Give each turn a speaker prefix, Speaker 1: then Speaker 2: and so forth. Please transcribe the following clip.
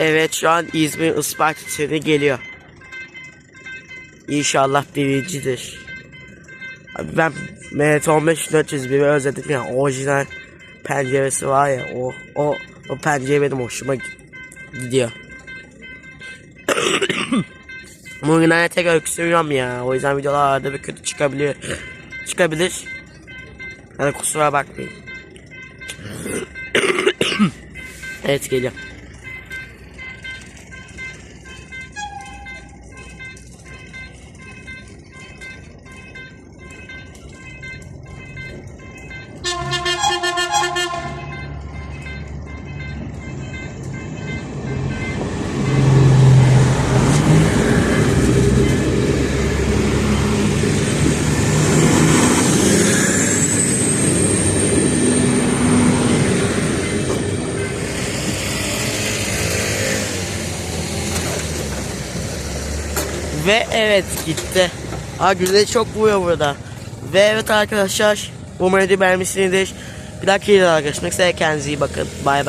Speaker 1: Evet şu an İzmir Isparta treni geliyor. İnşallah birincidir. Ben MT15 401'i özledim ya. Orijinal penceresi var ya. O, o, o pencere benim hoşuma gi- gidiyor. Bugün hani tek öksürüyorum ya. O yüzden videolarda bir kötü çıkabiliyor. Çıkabilir. Yani kusura bakmayın. evet geliyor. Ve evet gitti. Aa güneş çok vuruyor burada. Ve evet arkadaşlar umarım beğenmişsinizdir. Bir dahaki videoda görüşmek üzere kendinize iyi bakın. Bay bay.